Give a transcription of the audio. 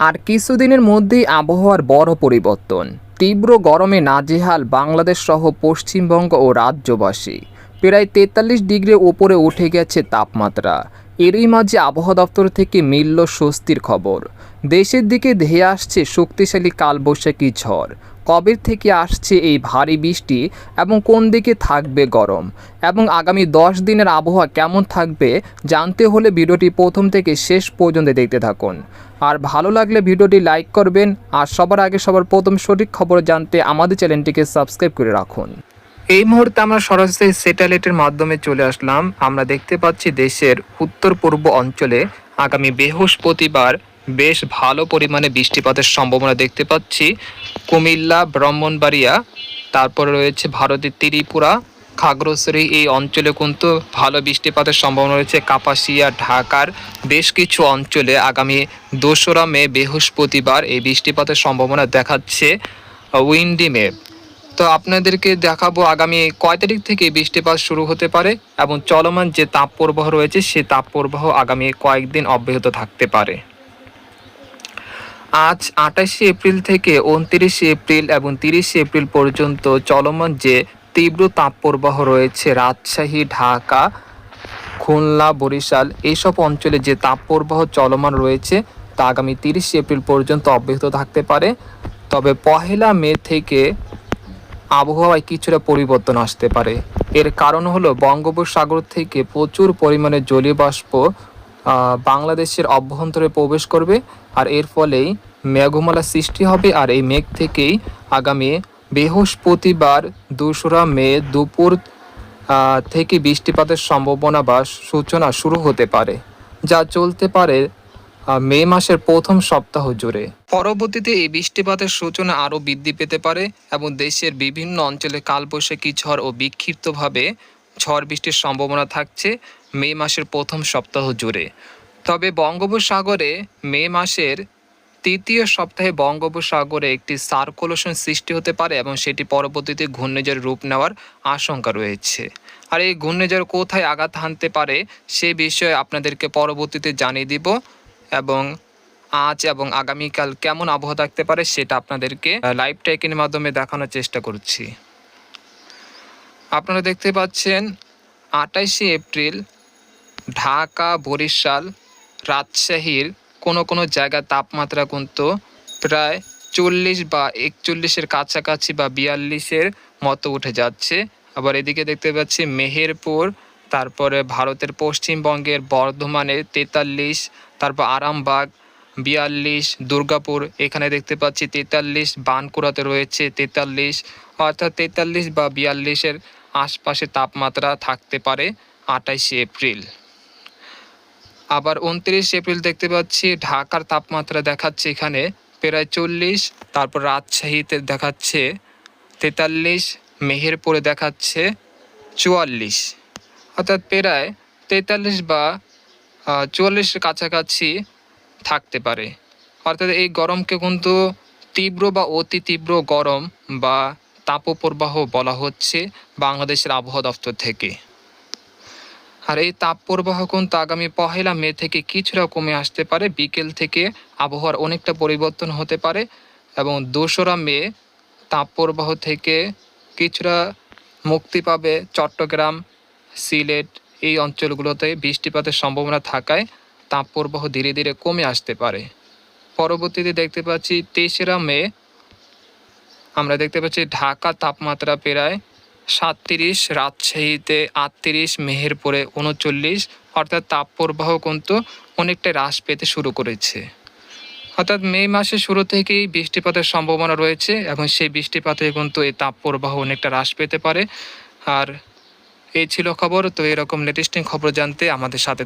আর কিছুদিনের মধ্যেই আবহাওয়ার বড় পরিবর্তন। তীব্র গরমে নাজেহাল বাংলাদেশ সহ পশ্চিমবঙ্গ ও রাজ্যবাসী। প্রায় তেতাল্লিশ ডিগ্রি ওপরে উঠে গেছে তাপমাত্রা। এরই মাঝে আবহাওয়া দপ্তর থেকে মিলল স্বস্তির খবর। দেশের দিকে ধেয়ে আসছে শক্তিশালী কালবৈশাখী ঝড়। কবে থেকে আসছে এই ভারী বৃষ্টি এবং কোন দিকে থাকবে গরম? এবং আগামী দশ দিনের আবহাওয়া কেমন থাকবে জানতে হলে ভিডিওটি প্রথম থেকে শেষ পর্যন্ত দেখতে থাকুন। আর ভালো লাগলে ভিডিওটি লাইক করবেন, আর সবার আগে সবার প্রথম সঠিক খবর জানতে আমাদের চ্যানেলটিকে সাবস্ক্রাইব করে রাখুন। এই মুহূর্তে আমরা সরাসরি স্যাটেলাইটের মাধ্যমে চলে আসলাম। আমরা দেখতে পাচ্ছি দেশের উত্তর পূর্ব অঞ্চলে আগামী বৃহস্পতিবার বেশ ভালো পরিমাণে বৃষ্টিপাতের সম্ভাবনা দেখতে পাচ্ছি। কুমিল্লা, ব্রাহ্মণবাড়িয়া, তারপরে রয়েছে ভারতের ত্রিপুরা, খাগড়াছড়ি, এই অঞ্চলে কিন্তু ভালো বৃষ্টিপাতের সম্ভাবনা রয়েছে। কাপাসিয়া, ঢাকার বেশ কিছু অঞ্চলে আগামী দোসরা মে বৃহস্পতিবার এই বৃষ্টিপাতের সম্ভাবনা দেখাচ্ছে। উইন্ডি মে তো আপনাদেরকে দেখাবো আগামী কয় তারিখ থেকে বৃষ্টিপাত শুরু হতে পারে এবং চলমান যে তাপপ্রবাহ রয়েছে, সে তাপপ্রবাহ আগামী কয়েকদিন অব্যাহত থাকতে পারে। আজ আঠাশে এপ্রিল থেকে উনত্রিশে এপ্রিল এবং তিরিশে এপ্রিল পর্যন্ত চলমান যে তীব্র তাপপ্রবাহ রয়েছে, রাজশাহী, ঢাকা, খুলনা, বরিশাল এইসব অঞ্চলে যে তাপপ্রবাহ চলমান রয়েছে, তা আগামী তিরিশে এপ্রিল পর্যন্ত অব্যাহত থাকতে পারে। তবে পহেলা মে থেকে আবহাওয়ায় কিছুটা পরিবর্তন আসতে পারে। এর কারণ হলো বঙ্গোপসাগর থেকে প্রচুর পরিমাণে জলীয় বাষ্প বাংলাদেশের অভ্যন্তরে প্রবেশ করবে আর এর ফলেই মেঘমালা সৃষ্টি হবে আর এই মেঘ থেকেই আগামী বৃহস্পতিবার দোসরা মে দুপুর থেকে বৃষ্টিপাতের সম্ভাবনা বা সূচনা শুরু হতে পারে। যা চলতে পারে মে মাসের প্রথম সপ্তাহ জুড়ে। পরবর্তীতে এই বৃষ্টিপাতের সূচনা আরও বৃদ্ধি পেতে পারে এবং দেশের বিভিন্ন অঞ্চলে কালবৈশাখী ঝড় ও বিক্ষিপ্তভাবে ঝড় বৃষ্টির সম্ভাবনা থাকছে মে মাসের প্রথম সপ্তাহ জুড়ে। তবে বঙ্গোপসাগরে মে মাসের তৃতীয় সপ্তাহে বঙ্গোপসাগরে একটি সার্কুলেশন সৃষ্টি হতে পারে এবং সেটি পরবর্তীতে ঘূর্ণিঝড় রূপ নেওয়ার আশঙ্কা রয়েছে। আর এই ঘূর্ণিঝড় কোথায় আঘাত হানতে পারে সে বিষয়ে আপনাদেরকে পরবর্তীতে জানিয়ে দিব। এবং আজ এবং আগামীকাল কেমন আবহাওয়া থাকতে পারে সেটা আপনাদেরকে লাইভ ট্র্যাকিংয়ের মাধ্যমে দেখানোর চেষ্টা করছি। আপনারা দেখতে পাচ্ছেন, আটাইশে এপ্রিল, ঢাকা, বরিশাল, রাজশাহীর কোনো কোনো জায়গায় তাপমাত্রা কিন্তু প্রায় চল্লিশ বা একচল্লিশের কাছাকাছি বা বিয়াল্লিশের মতো উঠে যাচ্ছে। আবার এদিকে দেখতে পাচ্ছি, মেহেরপুর তারপরে ভারতের পশ্চিমবঙ্গের বর্ধমানে তেতাল্লিশ, তারপর আরামবাগ, বিয়াল্লিশ, দুর্গাপুর, এখানে দেখতে পাচ্ছি তেতাল্লিশ বানকুড়াতে রয়েছে তেতাল্লিশ, অর্থাৎ তেতাল্লিশ বা বিয়াল্লিশের আশপাশে তাপমাত্রা থাকতে পারে আটাইশে এপ্রিল। আবার উনত্রিশ এপ্রিল দেখতে পাচ্ছি, ঢাকার তাপমাত্রা দেখাচ্ছে এখানে প্রায় চল্লিশ, তারপর রাজশাহীতে দেখাচ্ছে তেতাল্লিশ, মেহেরপুরে দেখাচ্ছে চুয়াল্লিশ। অর্থাৎ প্রায় তেতাল্লিশ বা চুয়াল্লিশের কাছাকাছি থাকতে পারে। অর্থাৎ এই গরমকে কিন্তু তীব্র বা অতি তীব্র গরম বা তাপপ্রবাহ বলা হচ্ছে বাংলাদেশের আবহাওয়া দপ্তর থেকে। আর এই তাপপ্রবাহ কিন্তু আগামী পহেলা মে থেকে কিছুটা কমে আসতে পারে। বিকেল থেকে আবহাওয়ার অনেকটা পরিবর্তন হতে পারে এবং দোসরা মে তাপপ্রবাহ থেকে কিছুটা মুক্তি পাবে চট্টগ্রাম সিলেট এই অঞ্চলগুলোতে বৃষ্টিপাতের সম্ভাবনা থাকায় তাপপ্রবাহ ধীরে ধীরে কমে আসতে পারে। পরবর্তীতে দেখতে পাচ্ছি তেসরা মে, আমরা দেখতে পাচ্ছি ঢাকা তাপমাত্রা প্রায় সাতত্রিশ, রাজশাহীতে আটত্রিশ, মেহেরপুরে উনচল্লিশ, অর্থাৎ তাপপ্রবাহ কিন্তু অনেকটা হ্রাস পেতে শুরু করেছে। অর্থাৎ মে মাসের শুরু থেকেই বৃষ্টিপাতের সম্ভাবনা রয়েছে এবং সেই বৃষ্টিপাতে কিন্তু এই তাপপ্রবাহ অনেকটা হ্রাস পেতে পারে। আর এই ছিল খবর। তো এরকম লেটেস্টিং খবর জানতে আমাদের সাথে